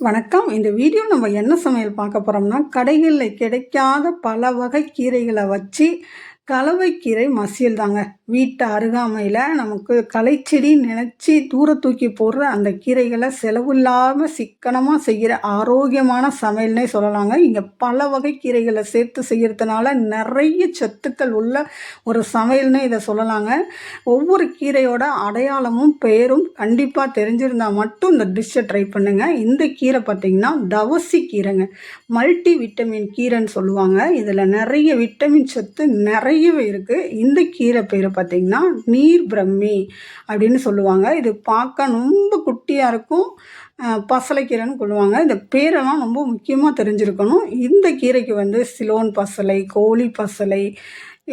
வணக்கம். இந்த வீடியோ நம்ம என்ன சமையல் பார்க்க போகிறோம்னா கடைகளில் கிடைக்காத பல வகை கீரைகளை வச்சு கலவைக்கீரை மசியல் தாங்க வீட்டு அருகாமையில் நமக்கு களைச்செடி நினச்சி தூர தூக்கி போடுற அந்த கீரைகளை செலவு இல்லாமல் சிக்கனமாக செய்கிற ஆரோக்கியமான சமையல்னே சொல்லலாங்க. இங்கே பல வகை கீரைகளை சேர்த்து செய்கிறதுனால நிறைய சத்துக்கள் உள்ள ஒரு சமையல்னு இதை சொல்லலாங்க. ஒவ்வொரு கீரையோட அடையாளமும் பெயரும் கண்டிப்பாக தெரிஞ்சிருந்தால் மட்டும் இந்த டிஷ்ஷை ட்ரை பண்ணுங்கள் இந்த கீரை பார்த்திங்கன்னா தவசி கீரைங்க. மல்டி விட்டமின் கீரைன்னு சொல்லுவாங்க. இதில் நிறைய விட்டமின் சத்து நிறைய நிறையவே இருக்குது இந்த கீரை பேர் பார்த்திங்கன்னா நீர் பிரம்மி அப்படின்னு சொல்லுவாங்க. இது பார்க்க ரொம்ப குட்டியாக இருக்கும். பசலைக்கீரைன்னு சொல்லுவாங்க இந்த பேரெல்லாம் ரொம்ப முக்கியமாக தெரிஞ்சிருக்கணும். இந்த கீரைக்கு வந்து சிலோன் பசலை கோழி பசலை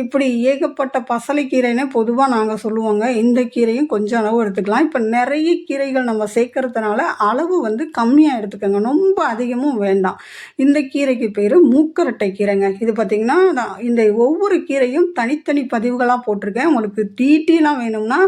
இப்படி ஏகப்பட்ட பசலைக்கீரைனே பொதுவாக நாங்கள் சொல்லுவோங்க. இந்த கீரையும் கொஞ்சம் அளவு எடுத்துக்கலாம். இப்போ நிறைய கீரைகள் நம்ம சேர்க்கறதுனால அளவு வந்து கம்மியாக எடுத்துக்கோங்க. ரொம்ப அதிகமும் வேண்டாம். இந்த கீரைக்கு பேர் மூக்கரட்டை கீரைங்க. இது பார்த்திங்கன்னா இந்த ஒவ்வொரு கீரையும் தனித்தனி பதிவுகளாக போட்டிருக்கேன். உங்களுக்கு டீட்டெயிலாக வேணும்னா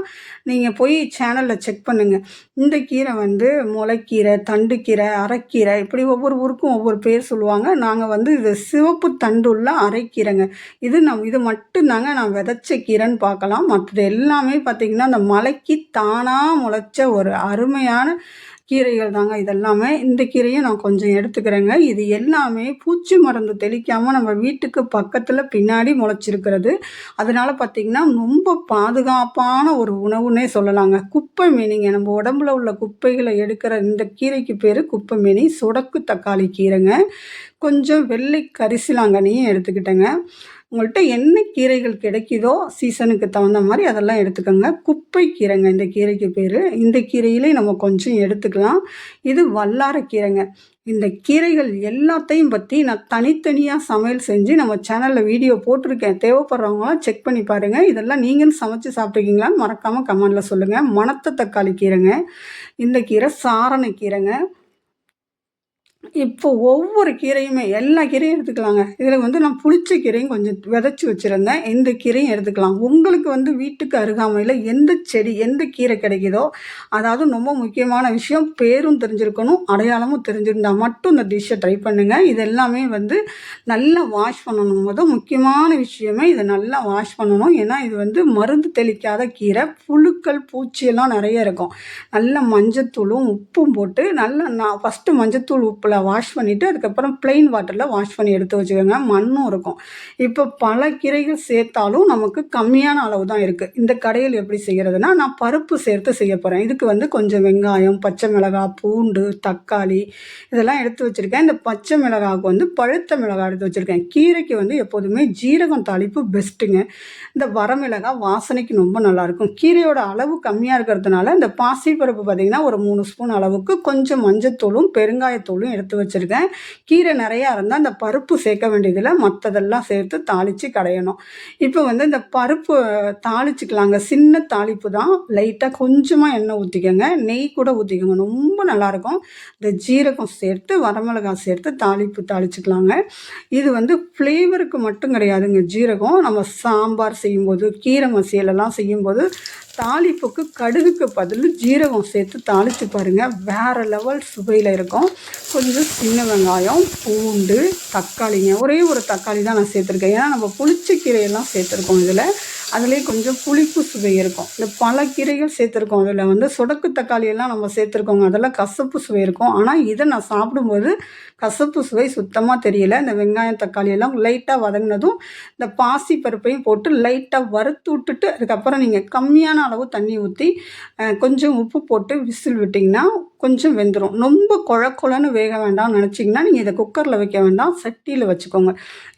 நீங்கள் போய் சேனலில் செக் பண்ணுங்கள் இந்த கீரை வந்து முளைக்கீரை தண்டுக்கீரை அரைக்கீரை இப்படி ஒவ்வொரு ஊருக்கும் ஒவ்வொரு பேர் சொல்லுவாங்க. நாங்கள் வந்து இது சிவப்பு தண்டுள்ள அரைக்கீரைங்க. இது நம் இது மட்டும்தாங்க நான் விதைச்ச கீரைன்னு பார்க்கலாம். மற்றது எல்லாமே பார்த்திங்கன்னா அந்த மலைக்கு தானாக முளைச்ச ஒரு அருமையான கீரைகள் தாங்க இதெல்லாமே. இந்த கீரையும் நான் கொஞ்சம் எடுத்துக்கிறேங்க. இது எல்லாமே பூச்சி மருந்து தெளிக்காமல் நம்ம வீட்டுக்கு பக்கத்தில் பின்னாடி முளைச்சிருக்கிறது. அதனால் பார்த்திங்கன்னா ரொம்ப பாதுகாப்பான ஒரு உணவுன்னே சொல்லலாங்க. குப்பை மீனிங்க. நம்ம உடம்புல உள்ள குப்பைகளை எடுக்கிற இந்த கீரைக்கு பேர் குப்பை மீனி. சுடக்கு தக்காளி கீரைங்க. கொஞ்சம் வெள்ளை கரிசிலாங்கனியும் எடுத்துக்கிட்டேங்க. உங்கள்கிட்ட என்ன கீரைகள் கிடைக்குதோ சீசனுக்கு தகுந்த மாதிரி அதெல்லாம் எடுத்துக்கோங்க. குப்பை கீரைங்க இந்த கீரைக்கு பேர். இந்த கீரையிலே நம்ம கொஞ்சம் எடுத்துக்கலாம். இது வல்லார கீரைங்க. இந்த கீரைகள் எல்லாத்தையும் பற்றி நான் தனித்தனியாக சமையல் செஞ்சு நம்ம சேனலில் வீடியோ போட்டிருக்கேன். தேவைப்படுறவங்களாம் செக் பண்ணி பாருங்கள் இதெல்லாம் நீங்களும் சமைச்சு சாப்பிட்ருக்கீங்களான்னு மறக்காமல் கமெண்டில் சொல்லுங்கள் மணத்த தக்காளி கீரைங்க. இந்த கீரை சாரண கீரைங்க. இப்போ ஒவ்வொரு கீரையுமே எல்லா கீரையும் எடுத்துக்கலாங்க. இதில் வந்து நான் புளிச்ச கீரையும் கொஞ்சம் விதைச்சி வச்சுருந்தேன். எந்த கீரையும் எடுத்துக்கலாம். உங்களுக்கு வந்து வீட்டுக்கு அருகாமையில் எந்த செடி எந்த கீரை கிடைக்குதோ அதாவது ரொம்ப முக்கியமான விஷயம் பேரும் தெரிஞ்சிருக்கணும் அடையாளமும் தெரிஞ்சிருந்தால் மட்டும் இந்த டிஷ்ஷை ட்ரை பண்ணுங்கள் இது எல்லாமே வந்து நல்லா வாஷ் பண்ணணும். போது முக்கியமான விஷயமே இதை நல்லா வாஷ் பண்ணணும். ஏன்னா இது வந்து மருந்து தெளிக்காத கீரை. புழுக்கள் பூச்சியெல்லாம் நிறைய இருக்கும். நல்ல மஞ்சத்தூளும் உப்பும் போட்டு நல்லா நான் ஃபஸ்ட்டு மஞ்சத்தூள் உப்பில் வாஷ் பண்ணிவிட்டு அதுக்கப்புறம் ப்ளெயின் வாட்டரில் வாஷ் பண்ணி எடுத்து வச்சுக்கோங்க. மண்ணும் இருக்கும். இப்போ பல கீரைகள் சேர்த்தாலும் நமக்கு கம்மியான அளவு தான் இருக்குது இந்த கடையில் எப்படி செய்கிறதுனா நான் பருப்பு சேர்த்து செய்ய போகிறேன் இதுக்கு வந்து கொஞ்சம் வெங்காயம் பச்சை மிளகாய் பூண்டு தக்காளி இதெல்லாம் எடுத்து வச்சுருக்கேன். இந்த பச்சை மிளகாவுக்கு வந்து பழுத்த மிளகாய் எடுத்து வச்சுருக்கேன். கீரைக்கு வந்து எப்போதுமே ஜீரகம் தாளிப்பு பெஸ்ட்டுங்க இந்த வரமிளகாய் வாசனைக்கு ரொம்ப நல்லாயிருக்கும். கீரையோட அளவு கம்மியாக இருக்கிறதுனால இந்த பாசிப்பருப்பு பார்த்திங்கன்னா ஒரு மூணு ஸ்பூன் அளவுக்கு கொஞ்சம் மஞ்சத்தூளும் பெருங்காயத்தூளும் எடுத்து எடுத்து வச்சுருக்கேன். கீரை நிறையா இருந்தால் அந்த பருப்பு சேர்க்க வேண்டியதில் மற்றதெல்லாம் சேர்த்து தாளித்து கடையணும். இப்போ வந்து இந்த பருப்பு தாளிச்சிக்கலாங்க. சின்ன தாளிப்பு தான். லைட்டாக கொஞ்சமாக எண்ணெய் ஊற்றிக்கோங்க நெய் கூட ஊற்றிக்கோங்க ரொம்ப நல்லாயிருக்கும். இந்த ஜீரகம் சேர்த்து வரமிளகாய் சேர்த்து தாளிப்பு தாளிச்சிக்கலாங்க. இது வந்து ஃப்ளேவருக்கு மட்டும் கிடையாதுங்க. ஜீரகம் நம்ம சாம்பார் செய்யும்போது கீரை மசியலெல்லாம் செய்யும்போது தாளிப்புக்கு கடுகுக்கு பதில் ஜீரகம் சேர்த்து தாளித்து பாருங்கள் வேறு லெவல் சுவையில் இருக்கும். கொஞ்சம் சின்ன வெங்காயம் பூண்டு தக்காளிங்க. ஒரே ஒரு தக்காளி தான் நான் சேர்த்துருக்கேன். ஏன்னா நம்ம புளிச்ச கீரையெல்லாம் சேர்த்துருக்கோம் இதில். அதுலேயே கொஞ்சம் புளிப்பு சுவை இருக்கும். இந்த பல கீரைகள் சேர்த்துருக்கோம். அதில் வந்து சொடக்கு தக்காளியெல்லாம் நம்ம சேர்த்துருக்கோங்க. அதெல்லாம் கசப்பு சுவை இருக்கும். ஆனால் இதை நான் சாப்பிடும்போது கசப்பு சுவை சுத்தமாக தெரியல. இந்த வெங்காயம் தக்காளியெல்லாம் லைட்டாக வதங்கினதும் இந்த பாசி பருப்பையும் போட்டு லைட்டாக வறுத்து விட்டுட்டு அதுக்கப்புறம் நீங்கள் கம்மியான அளவு தண்ணி ஊற்றி கொஞ்சம் உப்பு போட்டு விசில் விட்டிங்கன்னா கொஞ்சம் வெந்துடும் ரொம்ப குழ குழன்னு வேக வேண்டாம்னு நினச்சிங்கன்னா நீங்கள் இதை குக்கரில் வைக்க வேண்டாம். சட்டியில் வச்சுக்கோங்க.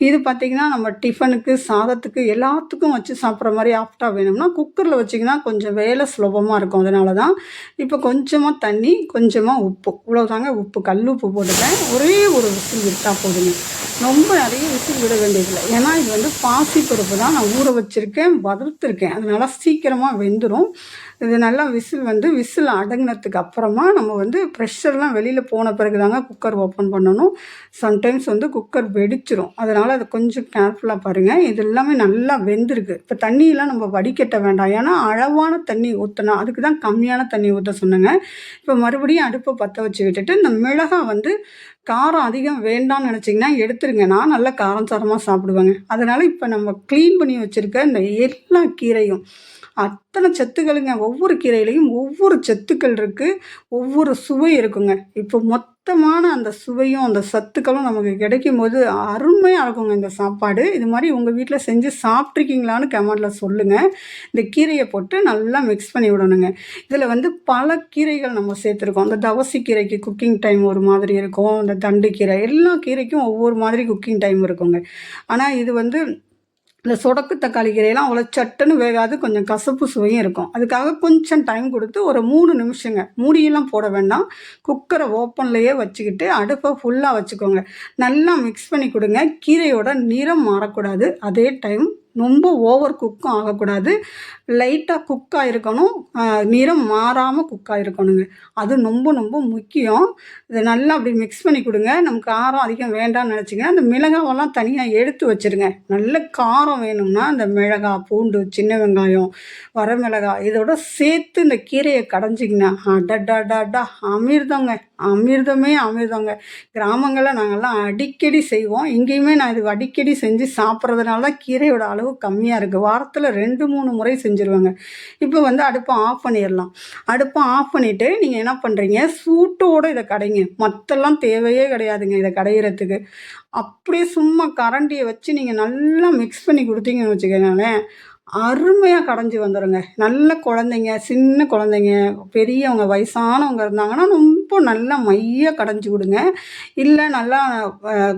இது பார்த்திங்கன்னா நம்ம டிஃபனுக்கு சாதத்துக்கு எல்லாத்துக்கும் வச்சு சாப்பிட்ற மாதிரி ஆஃப்டாக வேணும்னா குக்கரில் வச்சிங்கன்னா கொஞ்சம் வேலை சுலபமாக இருக்கும். அதனால தான் இப்போ கொஞ்சமாக தண்ணி கொஞ்சமாக உப்பு. இவ்வளோ தாங்க உப்பு. கல் உப்பு போட்டுட்டேன். ஒரே ஒரு விசில் விட்டால் போதுங்க. ரொம்ப நிறைய விசில் விட வேண்டியதில்லை. ஏன்னா இது வந்து பாசி பருப்பு தான் நான் ஊற வச்சுருக்கேன் வதர்த்துருக்கேன் அதனால சீக்கிரமாக வெந்துடும் இது நல்லா விசில் வந்து விசில் அடங்கினதுக்கு அப்புறமா நம்ம வந்து ப்ரெஷர்லாம் வெளியில் போன பிறகு தாங்க குக்கர் ஓப்பன் பண்ணணும். சம்டைம்ஸ் வந்து குக்கர் வெடிச்சிரும். அதனால் அதை கொஞ்சம் கேர்ஃபுல்லாக பாருங்கள் இது எல்லாமே நல்லா வெந்திருக்கு. இப்போ தண்ணியெலாம் நம்ம வடிகட்ட வேண்டாம். ஏன்னா அளவான தண்ணி ஊற்றினா அதுக்கு தான் கம்மியான தண்ணி ஊற்ற சொன்னேங்க. இப்போ மறுபடியும் அடுப்பை பற்ற வச்சு விட்டுட்டு இந்த மிளகாய் வந்து காரம் அதிகம் வேண்டாம்னு நினச்சிங்கன்னா எடுத்துருங்க. நான் நல்லா காரம் சாரமாக சாப்பிடுவேங்க. அதனால் இப்போ நம்ம க்ளீன் பண்ணி வச்சுருக்க இந்த எல்லா கீரையும் அத்தனை சத்துக்களுங்க ஒவ்வொரு கீரையிலையும் ஒவ்வொரு சத்துக்கள் இருக்குது ஒவ்வொரு சுவை இருக்குங்க. இப்போ மொத்தமான அந்த சுவையும் அந்த சத்துக்களும் நமக்கு கிடைக்கும் போது அருமையாக இருக்குங்க இந்த சாப்பாடு. இது மாதிரி உங்கள் வீட்டில் செஞ்சு சாப்பிட்ருக்கீங்களான்னு கமெண்டில் சொல்லுங்கள் இந்த கீரையை போட்டு நல்லா மிக்ஸ் பண்ணி விடணுங்க. இதில் வந்து பல கீரைகள் நம்ம சேர்த்துருக்கோம். அந்த தவசி கீரைக்கு குக்கிங் டைம் ஒரு மாதிரி இருக்கும். இந்த தண்டு கீரை எல்லா கீரைக்கும் ஒவ்வொரு மாதிரி குக்கிங் டைம் இருக்குங்க. ஆனால் இது வந்து இந்த சொடக்கு தக்காளி கீரையெல்லாம் அவ்வளோ சட்டுன்னு வேகாது கொஞ்சம் கசப்பு சுவையும் இருக்கும். அதுக்காக கொஞ்சம் டைம் கொடுத்து ஒரு மூணு நிமிஷங்க. மூடியெல்லாம் போட வேண்டாம். குக்கரை ஓப்பன்லேயே வச்சுக்கிட்டு அடுப்பை ஃபுல்லாக வச்சுக்கோங்க. நல்லா மிக்ஸ் பண்ணி கொடுங்க. கீரையோட நிறம் மாறக்கூடாது. அதே டைம் ரொம்ப ஓவர் குக்கும் ஆகக்கூடாது. லைட்டாக குக்காக இருக்கணும் நிறம் மாறாமல் குக்காக இருக்கணுங்க அது ரொம்ப ரொம்ப முக்கியம். இதை நல்லா அப்படி மிக்ஸ் பண்ணி கொடுங்க. நமக்கு காரம் அதிகம் வேண்டாம்னு நினச்சிங்க. அந்த மிளகாவெல்லாம் தனியாக எடுத்து வச்சுருங்க. நல்ல காரம் வேணும்னா அந்த மிளகாய் பூண்டு சின்ன வெங்காயம் வரமிளகாய் இதோட சேர்த்து இந்த கீரையை கடைஞ்சிங்கன்னா அடடாடாடா அமிர்தங்க. அமிர்தமே அமிர்தங்க. கிராமங்களில் நாங்கள்லாம் அடிக்கடி செய்வோம். இங்கேயுமே நான் இது அடிக்கடி செஞ்சு சாப்பிட்றதுனால தான் கீரையோட அளவு கம்மியாக இருக்குது வாரத்தில் ரெண்டு மூணு முறை செஞ்சுருவாங்க. இப்போ வந்து அடுப்பை ஆஃப் பண்ணிடலாம் அடுப்பை ஆஃப் பண்ணிவிட்டு நீங்கள் என்ன பண்ணுறீங்க சூட்டோடு இதை கடைங்க. மற்றெல்லாம் தேவையே கிடையாதுங்க இதை கடையிறதுக்கு. அப்படியே சும்மா கரண்டியை வச்சு நீங்கள் நல்லா மிக்ஸ் பண்ணி கொடுத்தீங்கன்னு வச்சுக்கோங்களேன். அருமையாக கடைஞ்சி வந்துடுங்க நல்ல குழந்தைங்க சின்ன குழந்தைங்க பெரியவங்க வயசானவங்க இருந்தாங்கன்னா ரொம்ப நல்லா மையாக கடைஞ்சி விடுங்க. இல்லை நல்லா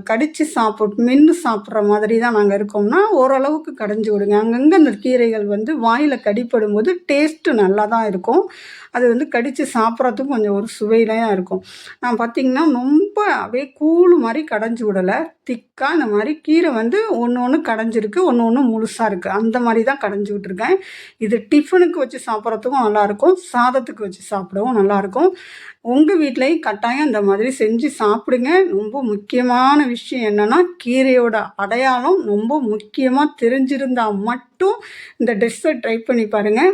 கடித்து சாப்பிட்டு மென்று சாப்பிட்ற மாதிரி தான் நாங்கள் இருக்கோம்னா ஓரளவுக்கு கடைஞ்சி விடுங்க. அங்கங்கே அந்த கீரைகள் வந்து வாயில் கடிப்படும் போது டேஸ்ட்டு நல்லா தான் இருக்கும். அது வந்து கடித்து சாப்பிட்றதுக்கும் கொஞ்சம் ஒரு சுவையிலையாக இருக்கும். நான் பார்த்திங்கன்னா ரொம்ப அப்படியே கூழ் மாதிரி கடைஞ்சி விடலை. திக்காக இந்த மாதிரி கீரை வந்து ஒன்று ஒன்று கடைஞ்சிருக்கு ஒன்று ஒன்று முழுசாக இருக்குது அந்த மாதிரி தான் கடைஞ்சி விட்ருக்கேன் இது டிஃபனுக்கு வச்சு சாப்பிட்றதுக்கும் நல்லாயிருக்கும் சாதத்துக்கு வச்சு சாப்பிடவும் நல்லாயிருக்கும் உங்கள் வீட்லேயும் கட்டாயம் இந்த மாதிரி செஞ்சு சாப்பிடுங்க. ரொம்ப முக்கியமான விஷயம் என்னென்னா கீரையோட அடையாளம் ரொம்ப முக்கியமாக தெரிஞ்சிருந்தால் மட்டும் இந்த ட்ரெஸ்ஸை ட்ரை பண்ணி பாருங்கள்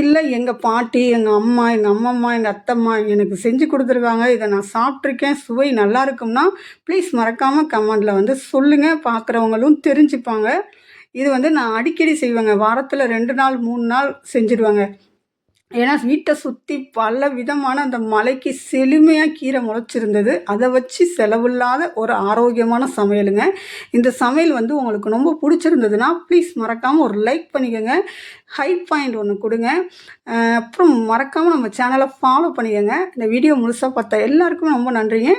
இல்லை எங்கள் பாட்டி எங்கள் அம்மா எங்கள் அம்மம்மா எங்கள் அத்தம்மா எனக்கு செஞ்சு கொடுத்துருக்காங்க. இதை நான் சாப்பிட்ருக்கேன் சுவை நல்லா இருக்கும்னா ப்ளீஸ் மறக்காமல் கமெண்டில் வந்து சொல்லுங்கள் பார்க்குறவங்களும் தெரிஞ்சுப்பாங்க. இது வந்து நான் அடிக்கடி செய்வேங்க. வாரத்தில் ரெண்டு நாள் மூணு நாள் செஞ்சுருவாங்க. ஏன்னா வீட்டை சுற்றி பல விதமான அந்த மலைக்கு செழுமையாக கீரை முளைச்சிருந்தது. அதை வச்சு செலவில்லாத ஒரு ஆரோக்கியமான சமையலுங்க. இந்த சமையல் வந்து உங்களுக்கு ரொம்ப பிடிச்சிருந்ததுன்னா ப்ளீஸ் மறக்காமல் ஒரு லைக் பண்ணிக்கோங்க. ஹை பாயிண்ட் ஒன்று கொடுங்க. அப்புறம் மறக்காமல் நம்ம சேனலை ஃபாலோ பண்ணிக்கோங்க. இந்த வீடியோ முழுசாக பார்த்தா எல்லாருக்குமே ரொம்ப நன்றிங்க.